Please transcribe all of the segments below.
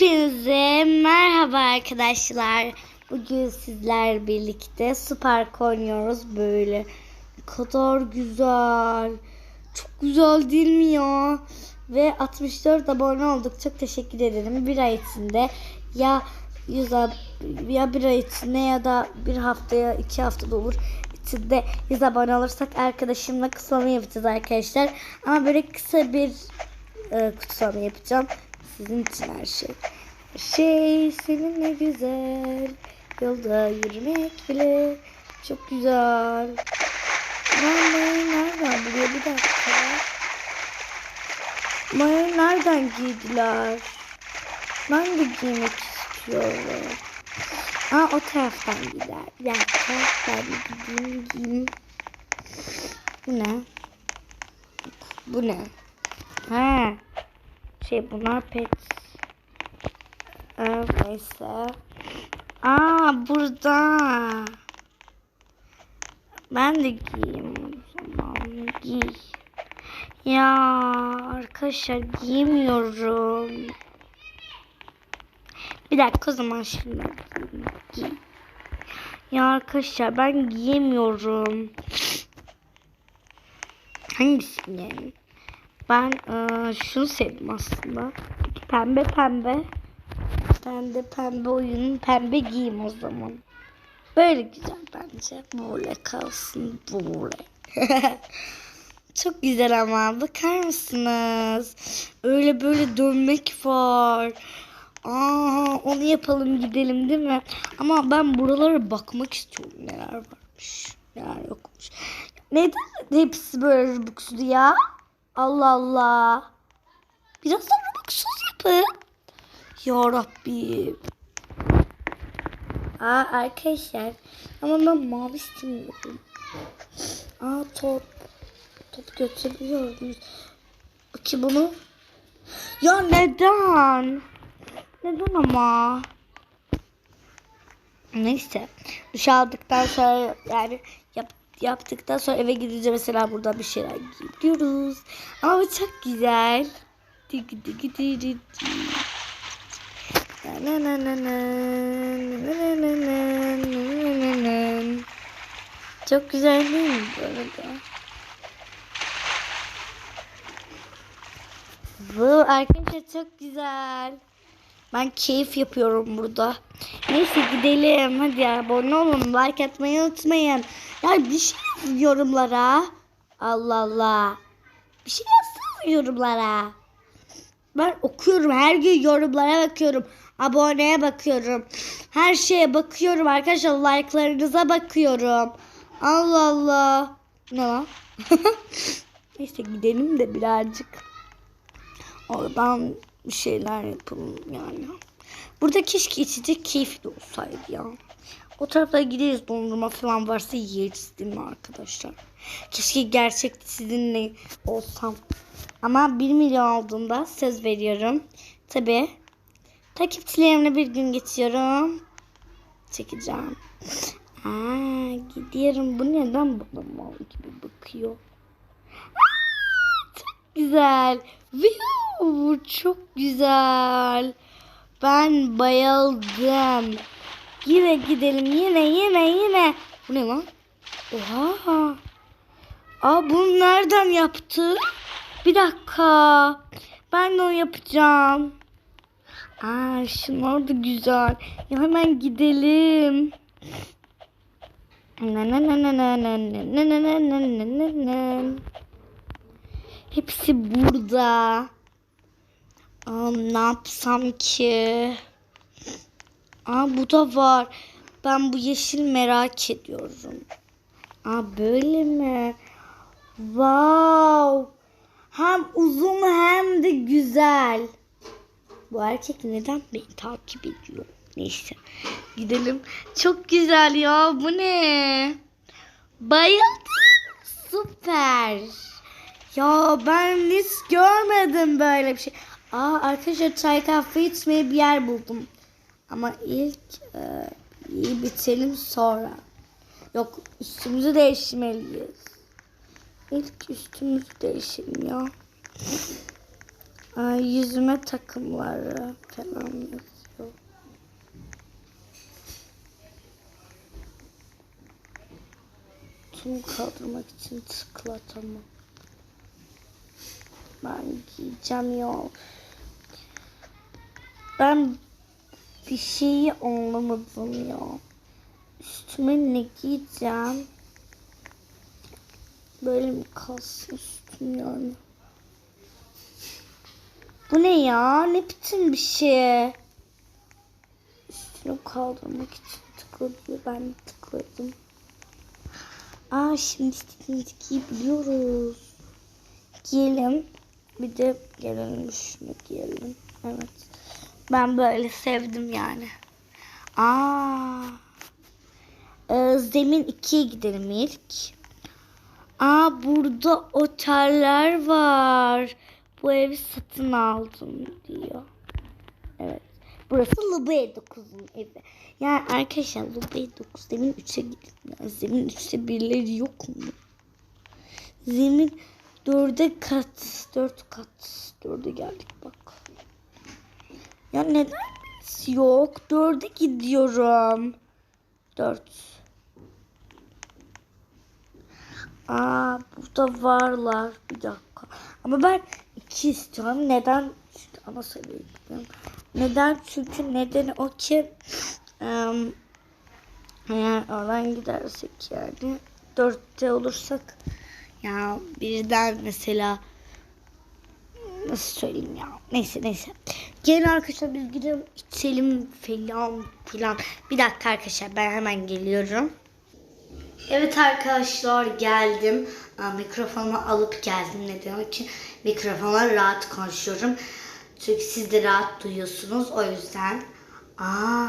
Hepinize merhaba arkadaşlar. Bugün sizler birlikte Süper oynuyoruz böyle. Ne kadar güzel. Çok güzel değil mi ya? Ve 64 abone olduk. Çok teşekkür ederim. Bir ay içinde ya 100 ab- ya bir ay içinde ya da bir haftaya iki haftada olur. İçinde 100 abone olursak arkadaşımla kutlama yapacağız arkadaşlar. Ama böyle kısa bir e, kutsama yapacağım. Sizin için her şey. Şey seninle güzel. Yolda yürümek bile çok güzel. Mayayı nereden buluyor bir dakika. Mayayı nereden giydiler? Ben de giymek istiyorum. Aa o taraftan gider. Ben de gideyim giyeyim. Bu ne? Bu ne? Ha. Şey bunlar pet. Evet, neyse. Aa burada. Ben de giyeyim o zaman. Giy. Ya arkadaşlar giymiyorum. Bir dakika o zaman şimdi. Giy. Ya arkadaşlar ben giyemiyorum. Hangisini yani? Ben eee, şunu sevdim aslında. Pembe pembe. Ben de pembe oyunun pembe giyeyim o zaman. Böyle güzel bence. Böyle kalsın böyle. Çok güzel ama bakar mısınız? Öyle böyle dönmek var. Aa, onu yapalım gidelim değil mi? Ama ben buralara bakmak istiyorum neler varmış. Neler yokmuş. Neden hepsi böyle rubuksuz ya? Allah Allah. Biraz da rubuksuz yapın. Ya Rabbim. Aa arkadaşlar. Ama ben mavi istemiyorum. Aa top. Top götürebiliyor muyuz? Ki bunu. Ya neden? Neden ama? Neyse. Duş aldıktan sonra yani yaptıktan sonra eve gidince mesela burada bir şeyler giyiyoruz. Ama çok güzel. Çok güzel değil mi bu arada? Bu arkadaşlar çok güzel. Ben keyif yapıyorum burada. Neyse gidelim. Hadi abone olun. Like atmayı unutmayın. Ya bir şey yazın yorumlara. Allah Allah. Bir şey yazsın yorumlara. Ben okuyorum. Her gün yorumlara bakıyorum. Aboneye bakıyorum. Her şeye bakıyorum arkadaşlar. Like'larınıza bakıyorum. Allah Allah. Ne lan? Neyse gidelim de birazcık. Oradan bir şeyler yapalım yani. Burada keşke içecek keyifli olsaydı ya. O tarafta gideriz dondurma falan varsa yeriz değil mi arkadaşlar? Keşke gerçekte sizinle olsam. Ama 1 milyon olduğunda söz veriyorum. Tabi takipçilerimle bir gün geçiyorum. Çekeceğim. Aa, gidiyorum. Bu neden bana mal gibi bakıyor? Aa, çok güzel. Viu, çok güzel. Ben bayıldım. Yine gidelim. Yine yine yine. Bu ne lan? Oha. Aa bunu nereden yaptı? Bir dakika. Ben de onu yapacağım. Aa şunlar da güzel. Ya hemen gidelim. Na na na na na na na na na na na na. Hepsi burada. Aa, ne yapsam ki? Aa bu da var. Ben bu yeşil merak ediyorum. Aa böyle mi? Wow. Hem uzun hem de güzel. Bu erkek neden beni takip ediyor? Neyse. Gidelim. Çok güzel ya. Bu ne? Bayıldım. Süper. Ya ben hiç görmedim böyle bir şey. Aa arkadaşlar çay kahve içmeye bir yer buldum. Ama ilk e, iyi bitelim sonra. Yok üstümüzü değiştirmeliyiz. İlk üstümüzü değişelim ya. Ay, yüzüme takımları falan yazıyor. Tüm kaldırmak için tıklatamam. Ben giyeceğim ya. Ben bir şeyi anlamadım ya. Üstüme ne giyeceğim? Böyle mi kalsın üstüm yani? Bu ne ya? Ne biçim bir şey? Üstünü kaldırmak için tıkladı. Ben tıkladım. Aa şimdi istediğimizi giyebiliyoruz. Giyelim. Bir de gelelim şunu giyelim. Evet. Ben böyle sevdim yani. Aa. Ee, zemin 2'ye gidelim ilk. Aa burada oteller var. Bu evi satın aldım diyor. Evet. Burası Lubey 9'un evi. Yani arkadaşlar Lubey 9 zemin 3'e gidin. Yani zemin 3'te birileri yok mu? Zemin 4'e kat. 4 kat. 4'e geldik bak. Ya neden yok? 4'e gidiyorum. 4. Aa burada varlar. Bir dakika. Ama ben iki istiyorum. Neden? Çünkü ana. Neden? Çünkü nedeni o ki eğer oradan gidersek yani dörtte olursak ya birden mesela nasıl söyleyeyim ya neyse neyse gelin arkadaşlar biz gidelim içelim falan filan bir dakika arkadaşlar ben hemen geliyorum Evet arkadaşlar geldim. Mikrofonumu alıp geldim. Neden? Çünkü mikrofona rahat konuşuyorum. Çünkü siz de rahat duyuyorsunuz. O yüzden. Aa,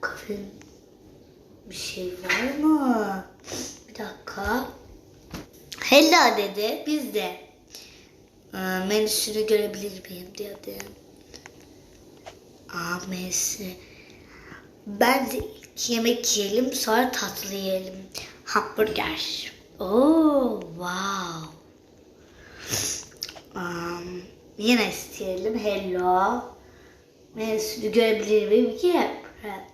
kafenin bir şey var mı? Bir dakika. Hello dedi. Biz de menüsünü görebilir miyim dedi. Aa menüsü. Bence ilk yemek yiyelim sonra tatlı yiyelim. Hamburger. Oo, wow. Um, yine isteyelim. Hello. Menüsünü görebilir miyim? Yep. Evet.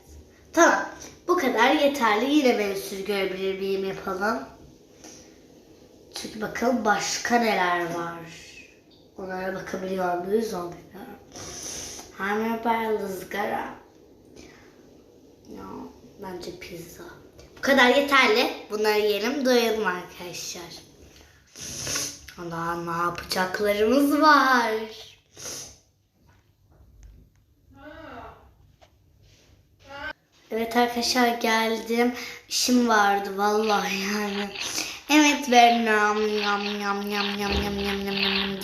Tamam. Bu kadar yeterli. Yine menüsünü görebilir miyim yapalım. Çünkü bakalım başka neler var. Onlara bakabiliyor muyuz onu bilmiyorum. Hamburger, ızgara. Ya bence pizza. Bu kadar yeterli. Bunları yiyelim doyalım arkadaşlar. Allah ne yapacaklarımız var. Evet arkadaşlar geldim. İşim vardı vallahi yani. Evet ben yam yam yam yam yam yam yam yam yam yam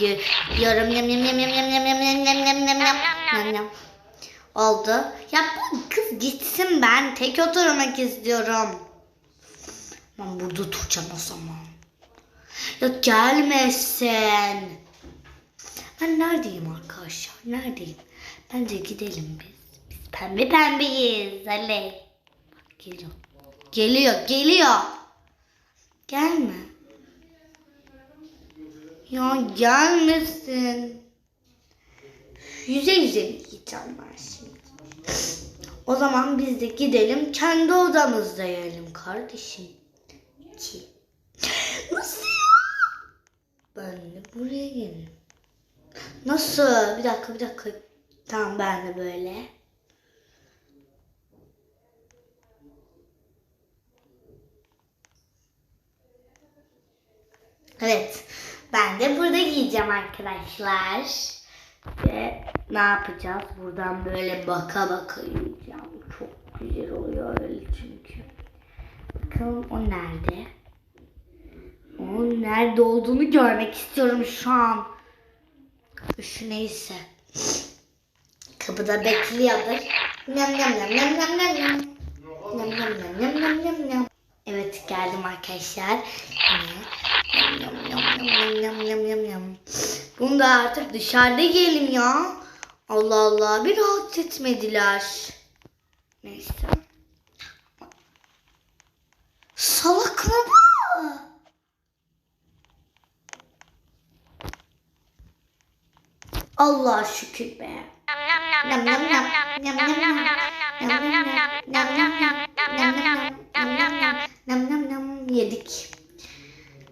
diyorum yam yam yam yam yam yam yam yam yam yam yam yam yam oldu. Ya bu kız gitsin ben tek oturmak istiyorum. Ben burada oturacağım o zaman. Ya gelmesin. Ben neredeyim arkadaşlar? Neredeyim? Bence gidelim biz. Biz pembe pembeyiz. Ali. Geliyor. Geliyor, geliyor. Gelme. Ya gelmesin. Yüze yüze yiyeceğim ben şimdi. O zaman biz de gidelim kendi odamızda yiyelim kardeşim. Ki. Nasıl ya? Ben de buraya gelirim. Nasıl? Bir dakika bir dakika. Tamam ben de böyle. Evet. Ben de burada giyeceğim arkadaşlar. Ve ne yapacağız? Buradan böyle baka baka yiyeceğim. Çok güzel oluyor öyle çünkü. Bakalım o nerede? Onun nerede olduğunu görmek istiyorum şu an. Şu neyse. Kapıda bekliyordur. Nyam nyam nyam nyam nyam nyam nyam. Nyam nyam nyam nyam nyam nyam nyam. Evet geldim arkadaşlar. Yine. Nyam nyam nyam nyam. Bunu da artık dışarıda yiyelim ya. Allah Allah bir rahat etmediler. Neyse. Salak mı bu? Allah şükür be. Yedik.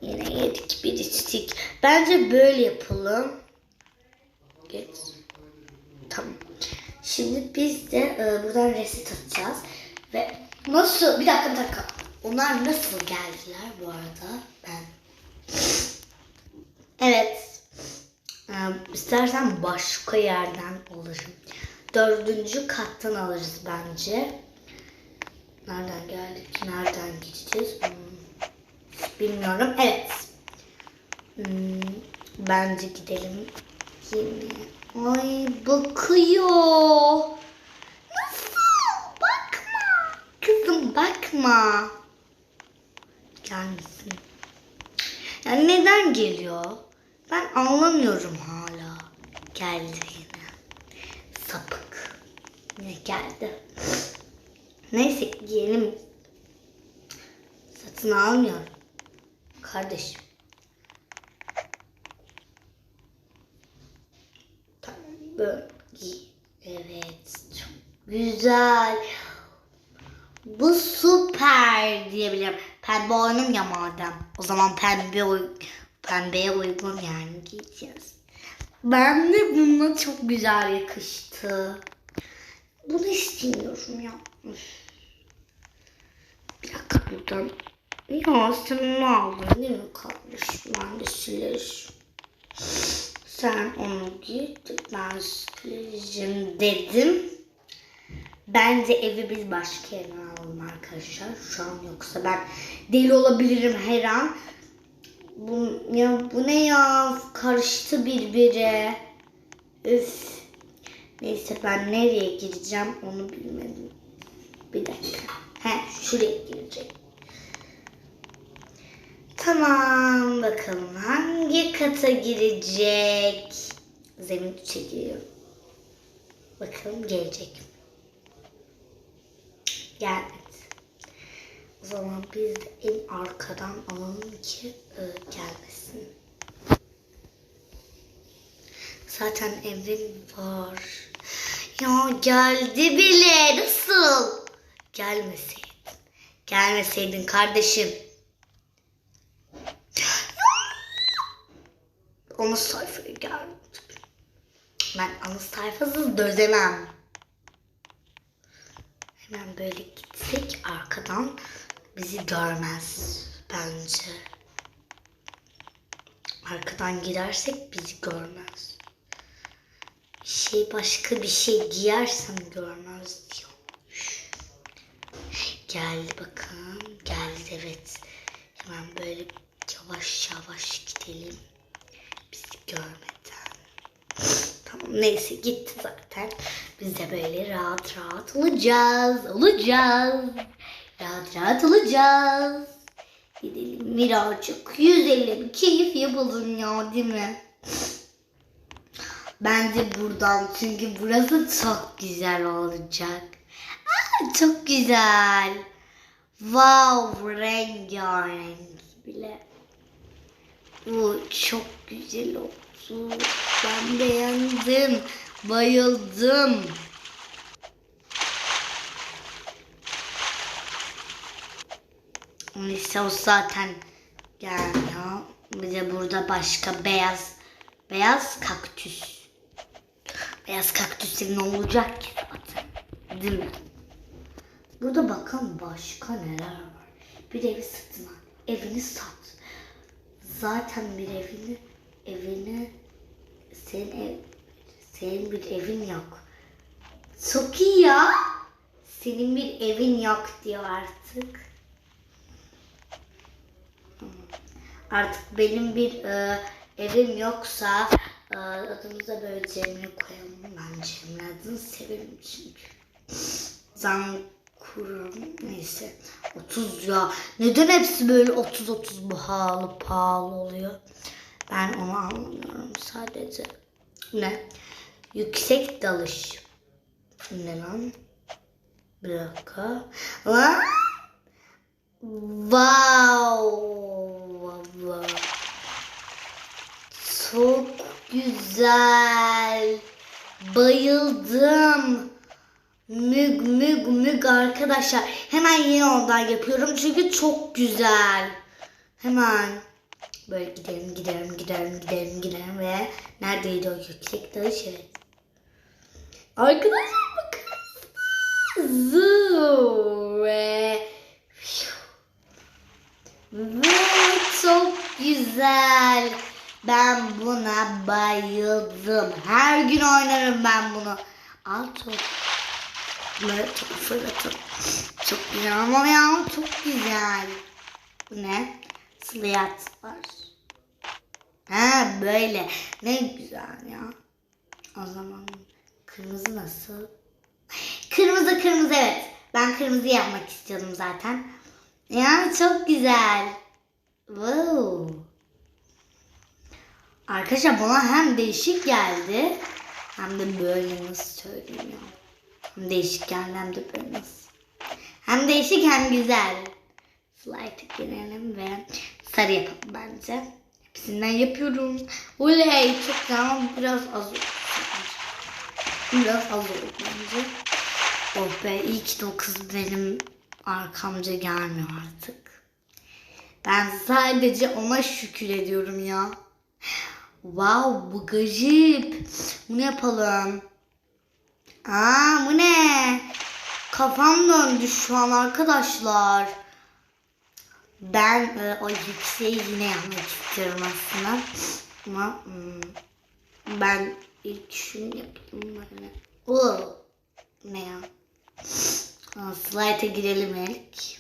Yine yedik bir içtik. Bence böyle yapalım. Geç. Tamam. Şimdi biz de e, buradan reset atacağız. Ve nasıl? Bir dakika bir dakika. Onlar nasıl geldiler bu arada? Ben. Evet. Ee, istersen başka yerden alırım. Dördüncü kattan alırız bence. Nereden geldik? Nereden gideceğiz? Hmm, Bilmiyorum. Evet. Hmm, bence gidelim. Yine. Ay bakıyor. Nasıl? Bakma. Kızım bakma. Gelmesin. Yani neden geliyor? Ben anlamıyorum hala. Geldi yine. Sapık. Yine geldi. Neyse giyelim. Satın almıyorum. Kardeşim. Tamam böyle. Evet. Çok güzel. Bu süper diyebilirim. Pembe oyunum ya madem. O zaman pembe uy pembeye uygun yani giyeceğiz. Ben de bununla çok güzel yakıştı. Bunu istiyorum ya. Bir dakika buradan. Ya sen onu aldın değil mi kardeşim? Ben de silerim. Sen onu git ben sileceğim dedim. Bence evi biz başka yere alalım arkadaşlar. Şu an yoksa ben deli olabilirim her an. Bu, ya, bu ne ya? Karıştı birbiri. Üf. Neyse ben nereye gireceğim onu bilmedim. Bir dakika. He şuraya girecek. Tamam bakalım hangi kata girecek? Zemin çekiyor. Bakalım gelecek mi? Gelmedi. O zaman biz de en arkadan alalım ki e, gelmesin. Zaten evim var. Ya geldi bile. Nasıl? Gelmeseydin. Gelmeseydin kardeşim. Ana sayfaya geldi. Ben ana sayfasız dözemem. Hemen böyle gitsek arkadan bizi görmez bence. Arkadan gidersek bizi görmez. Şey başka bir şey giyersem görmez diyor. Geldi bakın. Geldi evet. Hemen böyle yavaş yavaş gidelim. Görmeden. Tamam neyse gitti zaten. Biz de böyle rahat rahat olacağız. Olacağız. Rahat rahat olacağız. Gidelim birazcık yüzelim. Keyif yapalım ya değil mi? Bence buradan çünkü burası çok güzel olacak. Aa, çok güzel. Wow rengarenk bile. Bu çok güzel oldu. Ben beğendim. Bayıldım. Neyse o zaten gelmiyor. Bir de burada başka beyaz beyaz kaktüs. Beyaz kaktüsün ne olacak ki zaten? Değil mi? Burada bakalım başka neler var. Bir evi satın al. Evini sat. Zaten bir evini evini senin ev senin bir evin yok. Çok iyi ya. Senin bir evin yok diyor artık. Artık benim bir e, evim yoksa e, adımıza böyle Cemre koyalım. Ben Cemre adını severim çünkü. Zan kurum neyse 30 ya. Neden hepsi böyle 30-30 pahalı pahalı oluyor? Ben onu anlamıyorum sadece. Ne? Yüksek dalış. Ne lan? Bir. Lan! Wow. Wow. Çok güzel. Bayıldım. Müg müg müg arkadaşlar. Hemen yeni ondan yapıyorum çünkü çok güzel. Hemen böyle gidelim gidelim gidelim gidelim gidelim ve neredeydi o yüksek dağı şey. Arkadaşlar bakın. Zoo ve ve çok güzel. Ben buna bayıldım. Her gün oynarım ben bunu. Al top. Böyle top fırlatın. Çok güzel ama ya çok güzel. Bu ne? Slayat var. Ha böyle. Ne güzel ya. O zaman kırmızı nasıl? Kırmızı kırmızı evet. Ben kırmızı yapmak istiyordum zaten. Ya çok güzel. Wow. Arkadaşlar bana hem değişik geldi hem de böyle nasıl söyleyeyim ya. Hem değişik geldi hem de böyle nasıl. Hem değişik hem güzel. Slide'a girelim ve sarı yapalım bence. Hepsinden yapıyorum. Oley çok ama biraz az. Biraz az oldu bence. Oh be iyi ki o benim arkamca gelmiyor artık. Ben sadece ona şükür ediyorum ya. Wow bu gajip. Bunu yapalım. Aa bu ne? Kafam döndü şu an arkadaşlar. Ben e, o yükseği yine yapmak istiyorum aslında. Ama hmm, ben ilk şunu yapayım böyle. Oo, ne ya? Slide'a girelim ilk.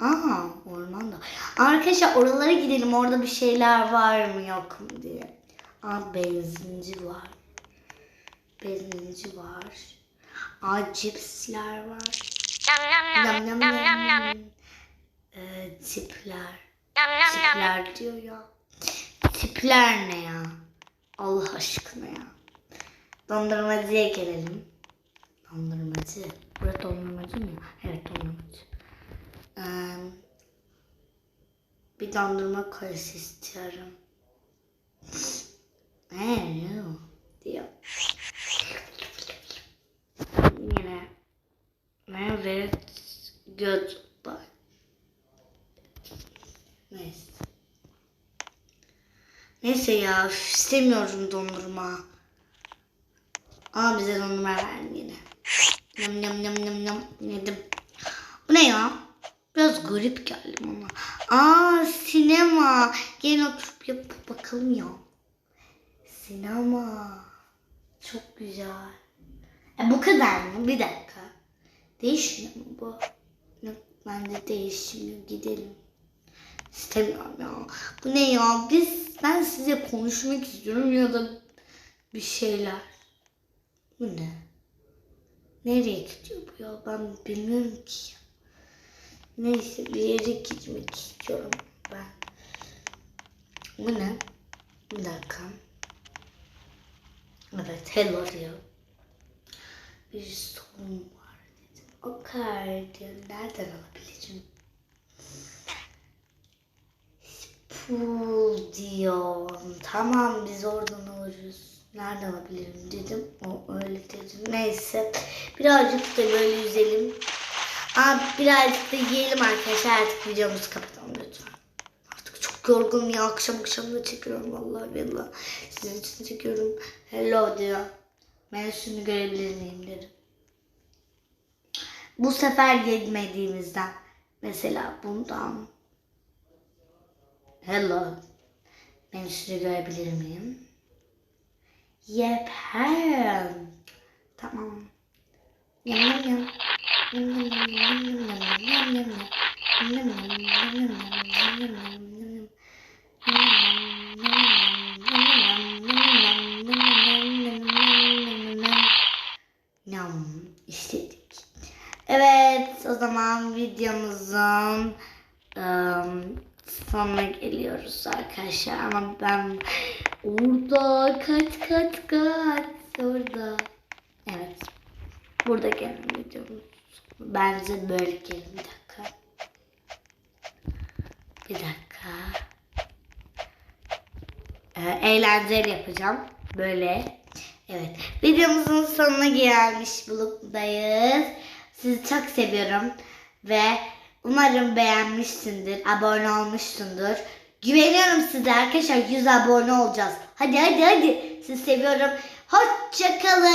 Aa ormanda. Arkadaşlar oralara gidelim. Orada bir şeyler var mı yok mu diye. Aa benzinci var. Benzinci var. Aa cipsler var. Yam yam yam Ee, tipler. Tipler diyor ya. Tipler ne ya? Allah aşkına ya. Dondurmacıya gelelim. Dondurmacı. Burası dondurmacı mı? Evet dondurmacı. Ee, bir dondurma kolisi istiyorum. Hello diyor. Yine evet goodbye. Neyse. Neyse ya istemiyorum dondurma. Aa bize dondurma ver yine. Yam yam yam yam yam yedim. Bu ne ya? Biraz garip geldi bana. Aa sinema. Gel oturup yapıp bakalım ya. Sinema. Çok güzel. E, bu kadar mı? Bir dakika. Değişmiyor mu bu? Yok, bence değişmiyor. Gidelim. İstemiyorum ya. Bu ne ya? Biz ben size konuşmak istiyorum ya da bir şeyler. Bu ne? Nereye gidiyor bu ya? Ben bilmiyorum ki. Neyse bir yere gitmek istiyorum ben. Bu ne? Bir dakika. Evet hello diyor. Bir sorun var dedi. O diyor. Nereden alabilirim? Pool diyor. Tamam biz oradan alırız. Nereden alabilirim dedim. O öyle dedim. Neyse. Birazcık da böyle yüzelim. Aa, birazcık da yiyelim arkadaşlar. Artık videomuzu kapatalım lütfen. Artık çok yorgunum ya. Akşam akşam da çekiyorum vallahi billahi. Sizin için çekiyorum. Hello diyor. Menüsünü görebilir miyim dedim. Bu sefer yemediğimizden. Mesela bundan. Hello. Menüsünü görebilir miyim? Yep. Hem. Tamam. Yum yum yum. Yum. Evet o zaman videomuzun ım, sonuna geliyoruz arkadaşlar ama ben orada kaç kaç kaç orada evet burada gelin videomuz bence böyle gelin bir dakika bir dakika Ee, eğlenceli yapacağım böyle Evet. Videomuzun sonuna gelmiş buluktayız. Sizi çok seviyorum. Ve umarım beğenmişsindir. Abone olmuşsundur. Güveniyorum size arkadaşlar. 100 abone olacağız. Hadi hadi hadi. Sizi seviyorum. Hoşçakalın.